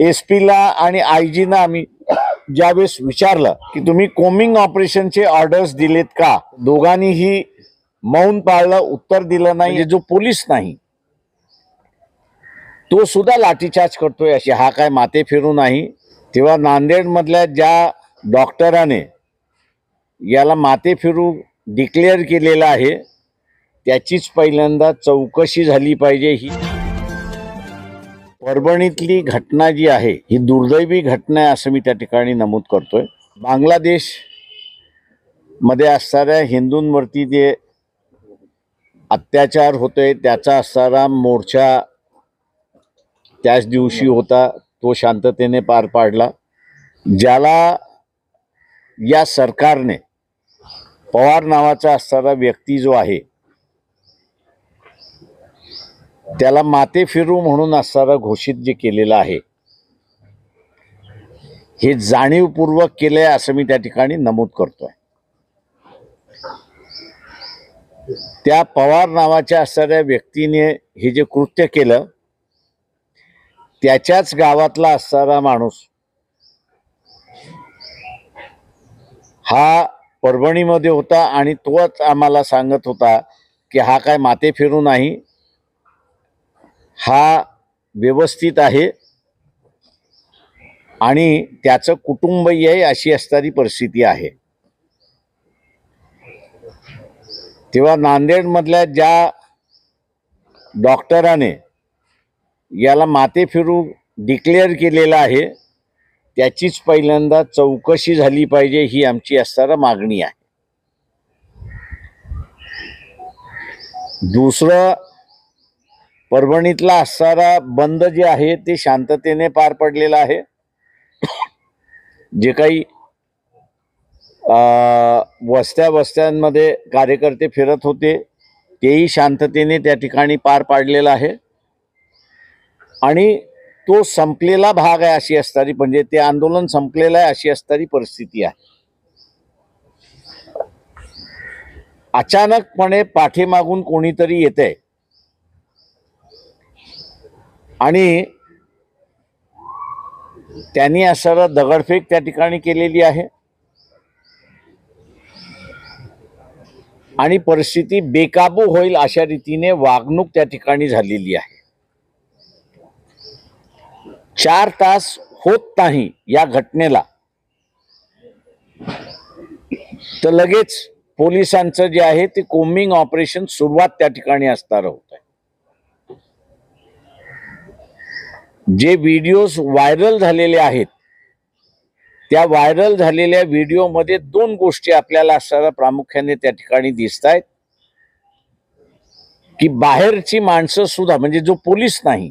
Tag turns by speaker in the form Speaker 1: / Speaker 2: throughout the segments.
Speaker 1: S पीला आणि I जीना आम्ही ज्यावेळेस विचारलं की तुम्ही कोमिंग ऑपरेशनचे ऑर्डर्स दिलेत का? दोघांनीही मौन पाळलं उत्तर दिलं नाही. म्हणजे जो पोलीस नाही तो सुद्धा लाठीचार्ज करतोय अशी. हा काय माते फिरू नाही. तेव्हा नांदेडमधल्या ज्या डॉक्टराने याला माते फिरू डिक्लेअर केलेलं आहे त्याचीच पहिल्यांदा चौकशी झाली पाहिजे ही. परभणीतली घटना जी आहे ही दुर्दैवी घटना आहे असं मी त्या ठिकाणी नमूद करतोय. बांगलादेशमध्ये असणाऱ्या हिंदूंवरती जे अत्याचार होतोय त्याचा असणारा मोर्चा त्याच दिवशी होता तो शांततेने पार पाडला. ज्याला या सरकारने पवार नावाचा असणारा व्यक्ती जो आहे त्याला माते फिरू म्हणून असणारा घोषित जे केलेलं आहे हे जाणीवपूर्वक केलंय असं मी त्या ठिकाणी नमूद करतोय. त्या पवार नावाच्या असणाऱ्या व्यक्तीने हे जे कृत्य केलं त्याच्याच गावातला असणारा माणूस हा परभणीमध्ये होता आणि तोच आम्हाला सांगत होता की हा काय माते फिरू नाही हा व्यवस्थित आहे. आणि त्याचं कुटुंबही आहे अशी असणारी परिस्थिती आहे. तेव्हा नांदेडमधल्या ज्या डॉक्टराने याला माते फिरू डिक्लेअर केलेलं आहे त्याचीच पहिल्यांदा चौकशी झाली पाहिजे ही आमची असणारा मागणी आहे. दुसरं परभणीतला असणारा बंद जे आहे ते शांततेने पार पडलेला आहे. जे काही अं, वस्त्या वस्त्यांमध्ये कार्यकर्ते फिरत होते तेही शांततेने त्या ठिकाणी पार पाडलेलं आहे. आणि तो संपलेला भाग आहे अशी असणारी म्हणजे ते आंदोलन संपलेलं आहे अशी असणारी परिस्थिती आहे. अचानकपणे पाठीमागून कोणीतरी येते आणि त्यांनी असं दगडफेक त्या ठिकाणी केलेली आहे. आणि परिस्थिती बेकाबू होईल अशा रीतीने वागणूक त्या ठिकाणी झालेली आहे. चार तास होत नाही या घटनेला. तर लगेच पोलिसांचं जे आहे ते कोम्बिंग ऑपरेशन सुरुवात त्या ठिकाणी असणार होत आहे जे व्हिडिओज व्हायरल झालेले आहेत त्या व्हायरल झालेल्या व्हिडिओमध्ये दोन गोष्टी आपल्याला असताना प्रामुख्याने त्या ठिकाणी दिसत आहेत. की बाहेरची माणसं सुद्धा म्हणजे जो पोलीस नाही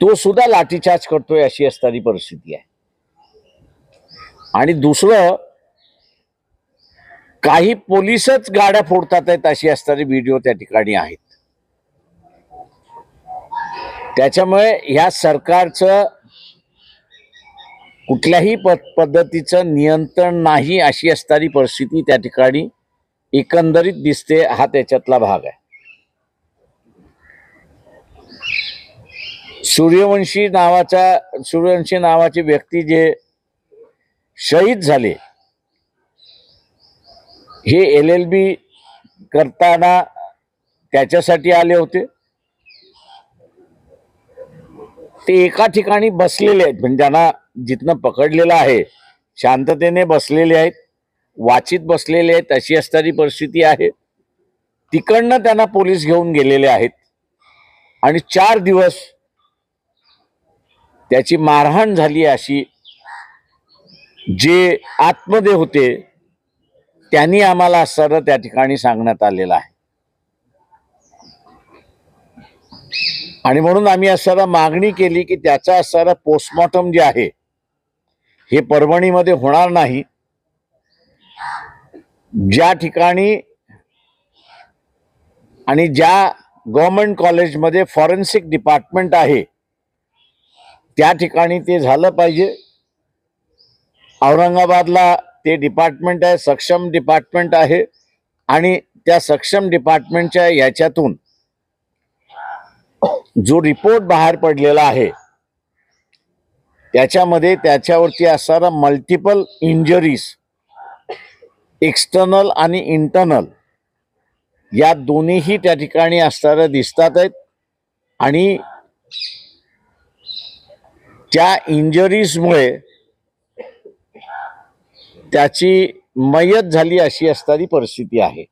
Speaker 1: तो सुद्धा लाठीचार्ज करतोय अशी असणारी परिस्थिती आहे. आणि दुसरं काही पोलिसच गाड्या फोडतात आहेत अशी असणारी व्हिडिओ त्या ठिकाणी आहेत. त्याच्यामुळे ह्या सरकारचं कुठल्याही प पद्धतीचं नियंत्रण नाही अशी असणारी परिस्थिती त्या ठिकाणी एकंदरीत दिसते हा त्याच्यातला भाग आहे. सूर्यवंशी नावाचा सूर्यवंशी नावाचे व्यक्ती जे शहीद झाले हे एल एल बी करताना त्याच्यासाठी आले होते. ते एका ठिकाणी बसलेले आहेत. म्हणजे त्यांना जिथनं पकडलेलं आहे शांततेने बसलेले आहेत वाचित बसलेले आहेत अशी असणारी परिस्थिती आहे. तिकडनं त्यांना पोलीस घेऊन गेलेले आहेत. आणि चार दिवस त्याची मारहाण झाली अशी जे आतमध्ये होते त्यांनी आम्हाला सरळ त्या ठिकाणी सांगण्यात आलेलं आहे. आणि म्हणून आम्ही असणारा मागणी केली की त्याचा असणारा पोस्टमॉर्टम जे आहे हे परभणीमध्ये होणार नाही. ज्या ठिकाणी आणि ज्या गव्हर्नमेंट कॉलेजमध्ये फॉरेन्सिक डिपार्टमेंट आहे त्या ठिकाणी ते झालं पाहिजे. औरंगाबादला ते डिपार्टमेंट आहे सक्षम डिपार्टमेंट आहे. आणि त्या सक्षम डिपार्टमेंटच्या याच्यातून जो रिपोर्ट बाहेर पडलेला आहे त्याच्यामध्ये त्याच्यावरती असणारा मल्टिपल इंजरीज एक्सटर्नल आणि इंटरनल या दोन्हीही त्या ठिकाणी असणाऱ्या दिसतात आहेत. आणि त्या इंजरीजमुळे त्याची मयत झाली अशी असणारी परिस्थिती आहे.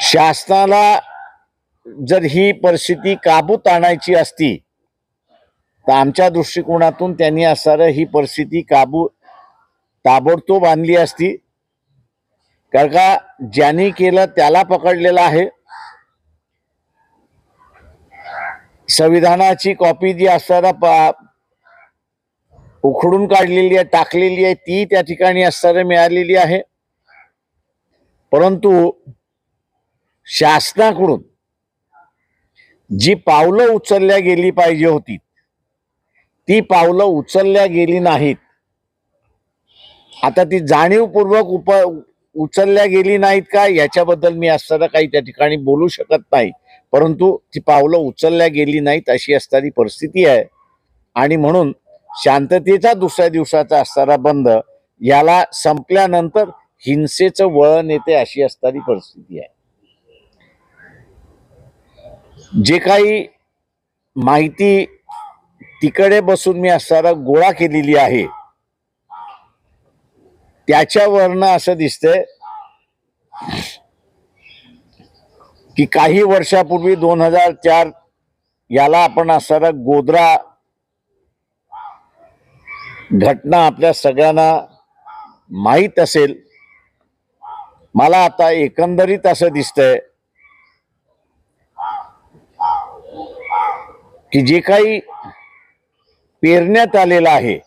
Speaker 1: शासनाला जर ही परिस्थिती काबूत आणायची असती तर आमच्या दृष्टिकोनातून त्यांनी असणारं ही परिस्थिती काबू ताबडतोब आणली असती. कारण का ज्यांनी केलं त्याला पकडलेलं आहे. संविधानाची कॉपी जी असताना उखडून काढलेली आहे टाकलेली आहे ती त्या ठिकाणी असताना मिळालेली आहे. परंतु शासनाकडून जी पावलं उचलल्या गेली पाहिजे होती ती पावलं उचलल्या गेली नाहीत. आता ती जाणीवपूर्वक उप उचलल्या गेली नाहीत का याच्याबद्दल मी असताना काही त्या ठिकाणी बोलू शकत नाही. परंतु ती पावलं उचलल्या गेली नाहीत अशी असणारी परिस्थिती आहे. आणि म्हणून शांततेचा दुसऱ्या दिवसाचा असणारा बंद याला संपल्यानंतर हिंसेचं वळण येते अशी असणारी परिस्थिती आहे. जे काही माहिती तिकडे बसून मी असताना गोळा केलेली आहे त्याच्यावरनं असं दिसतंय की काही वर्षापूर्वी दोन हजार चार याला आपण असणारा गोद्रा घटना आपल्या सगळ्यांना माहीत असेल. मला आता एकंदरीत असं दिसतंय की जे काही पेरण्यात आलेलं आहे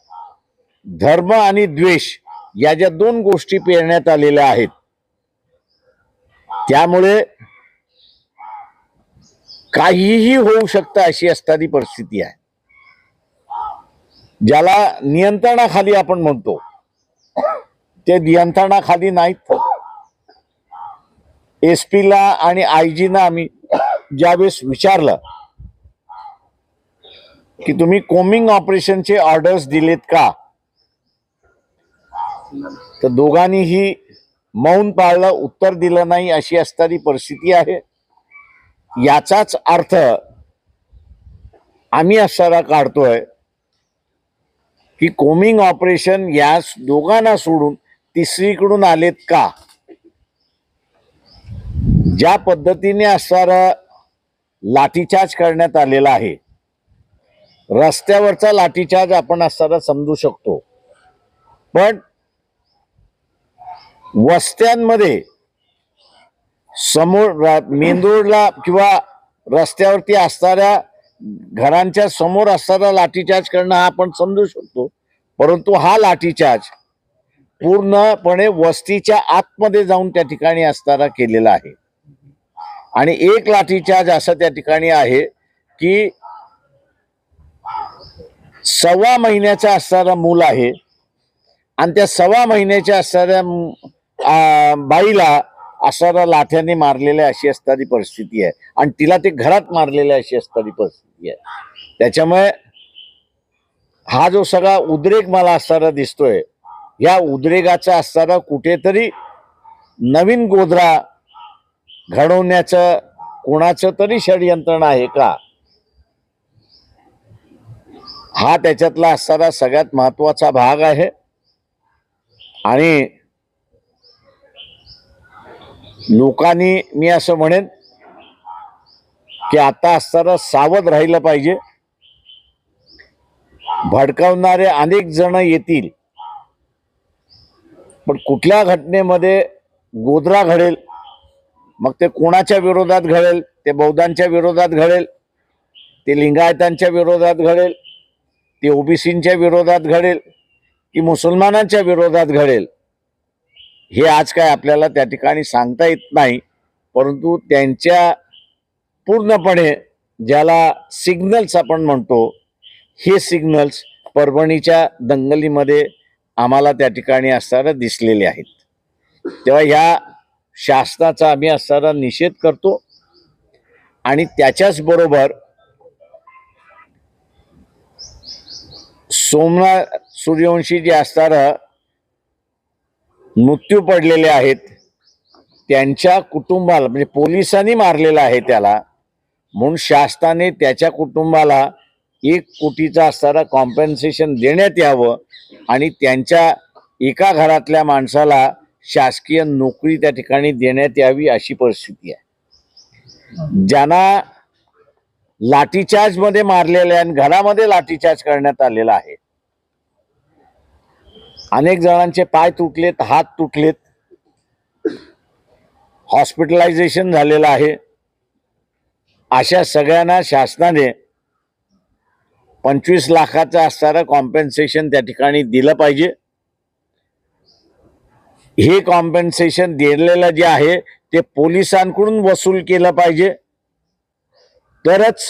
Speaker 1: धर्म आणि द्वेष या ज्या दोन गोष्टी पेरण्यात आलेल्या आहेत त्यामुळे काहीही होऊ शकतं अशी असणारी परिस्थिती आहे. ज्याला नियंत्रणाखाली आपण म्हणतो ते नियंत्रणाखाली नाहीत. एस ला आणि आय जीना आम्ही ज्यावेळेस विचारलं की तुम्ही कोमिंग ऑपरेशनचे ऑर्डर्स दिलेत का? तर दोघांनीही मौन पाळलं उत्तर दिलं नाही अशी असणारी परिस्थिती आहे. याचाच अर्थ आम्ही असणारा काढतोय की कोमिंग ऑपरेशन या दोघांना सोडून तिसरीकडून आलेत का? ज्या पद्धतीने असणारा लाठीचार्ज करण्यात आलेला आहे. रस्त्यावरचा लाठीचार्ज आपण असताना समजू शकतो. पण वस्त्यांमध्ये समोर मेंदूरला किंवा रस्त्यावरती असणाऱ्या घरांच्या समोर असताना लाठीचार्ज करणं हा आपण समजू शकतो. परंतु हा लाठीचार्ज पूर्णपणे वस्तीच्या आतमध्ये जाऊन त्या ठिकाणी असताना केलेला आहे. आणि एक लाठीचार्ज असं त्या ठिकाणी आहे की सव्वा महिन्याचा असणारा मूल आहे. आणि त्या सव्वा महिन्याच्या असणाऱ्या बाईला असणारा लाथ्याने मारलेल्या अशी असणारी परिस्थिती आहे. आणि तिला ते घरात मारलेल्या अशी असणारी परिस्थिती आहे. त्याच्यामुळे हा जो सगळा उद्रेक मला असणारा दिसतोय या उद्रेकाचा असणारा कुठेतरी नवीन गोधरा घडवण्याचं कोणाचं तरी षडयंत्रणा आहे का? हा त्याच्यातला असणारा सगळ्यात महत्त्वाचा भाग आहे. आणि लोकांनी मी असं म्हणेन की आता असताना सावध राहिलं पाहिजे. भडकावणारे अनेक जण येतील. पण कुठल्या घटनेमध्ये गोधरा घडेल? मग ते कोणाच्या विरोधात घडेल? ते बौद्धांच्या विरोधात घडेल? ते लिंगायतांच्या विरोधात घडेल? ते ओबीसींच्या विरोधात घडेल की मुसलमानांच्या विरोधात घडेल हे आज काय आपल्याला त्या ठिकाणी सांगता येत नाही परंतु त्यांच्या पूर्णपणे ज्याला सिग्नल्स आपण म्हणतो हे सिग्नल्स परभणीच्या दंगलीमध्ये आम्हाला त्या ठिकाणी असताना दिसलेले आहेत. तेव्हा ह्या शासनाचा आम्ही असताना निषेध करतो आणि त्याच्याच सोमनाथ सूर्यवंशी जे असताना मृत्यू पडलेले आहेत त्यांच्या कुटुंबाला म्हणजे पोलिसांनी मारलेला आहे त्याला म्हणून शासनाने त्याच्या कुटुंबाला एक कोटीचा असणारा कॉम्पेन्सेशन देण्यात यावं आणि त्यांच्या एका घरातल्या माणसाला शासकीय नोकरी त्या ठिकाणी देण्यात यावी अशी परिस्थिती आहे. ज्यांना लाठीचार्जमध्ये मारलेले आहे आणि घरामध्ये लाठीचार्ज करण्यात आलेला आहे अनेक जणांचे पाय तुटलेत हात तुटलेत. हॉस्पिटलायझेशन झालेलं आहे. अशा सगळ्यांना शासनाने पंचवीस लाखाचं असणारं कॉम्पेन्सेशन त्या ठिकाणी दिलं पाहिजे. हे कॉम्पेन्सेशन दिलेलं जे आहे ते पोलिसांकडून वसूल केलं पाहिजे. तरच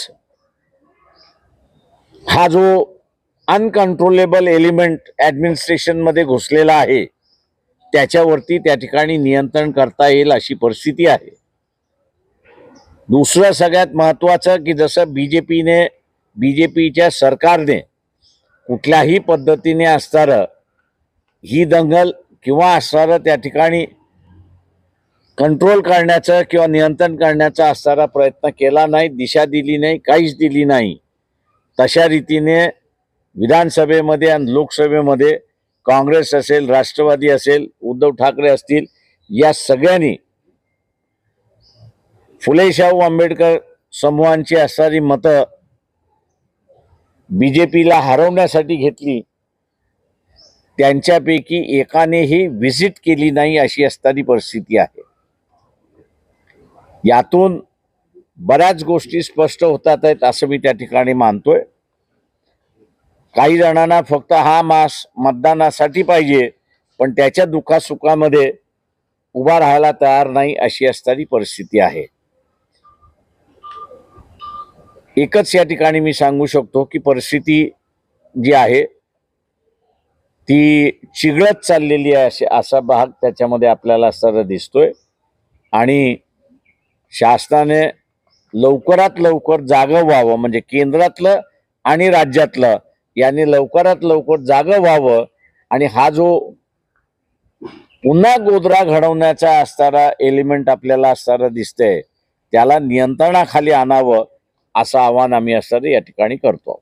Speaker 1: हा जो अनकंट्रोलेबल एलिमेंट ॲडमिनिस्ट्रेशनमध्ये घुसलेला आहे. त्याच्यावरती त्या ठिकाणी नियंत्रण करता येईल अशी परिस्थिती आहे. दुसरं सगळ्यात महत्त्वाचं की जसं बी जे पीने बी जे पीच्या सरकारने कुठल्याही पद्धतीने असणारं ही दंगल किंवा असणारं त्या ठिकाणी कंट्रोल करण्याचं किंवा नियंत्रण करण्याचा असणारा प्रयत्न केला नाही दिशा दिली नाही काहीच दिली नाही तशा रीतीने विधानसभेमध्ये आणि लोकसभेमध्ये काँग्रेस असेल राष्ट्रवादी असेल उद्धव ठाकरे असतील या सगळ्यांनी फुले शाहू आंबेडकर समूहांची असणारी मतं बीजेपीला हरवण्यासाठी घेतली. त्यांच्यापैकी एकानेही व्हिजिट केली नाही अशी असणारी परिस्थिती आहे. यातून बऱ्याच गोष्टी स्पष्ट होतात आहेत असं मी त्या ठिकाणी मानतोय. काही जणांना फक्त हा मास मतदानासाठी पाहिजे पण त्याच्या दुखासुखामध्ये उभा राहायला तयार नाही अशी असणारी परिस्थिती आहे. एकच या ठिकाणी मी सांगू शकतो की परिस्थिती जी आहे ती चिघळत चाललेली आहे असे असा भाग त्याच्यामध्ये आपल्याला असताना दिसतोय. आणि शासनाने लवकरात लवकर जागं व्हावं म्हणजे केंद्रातलं आणि राज्यातलं यांनी लवकरात लवकर जागं व्हावं आणि हा जो पुन्हा गोदरा घडवण्याचा असणारा एलिमेंट आपल्याला असणारा दिसतंय त्याला नियंत्रणाखाली आणावं असं आव्हान आम्ही असताना या ठिकाणी करतो.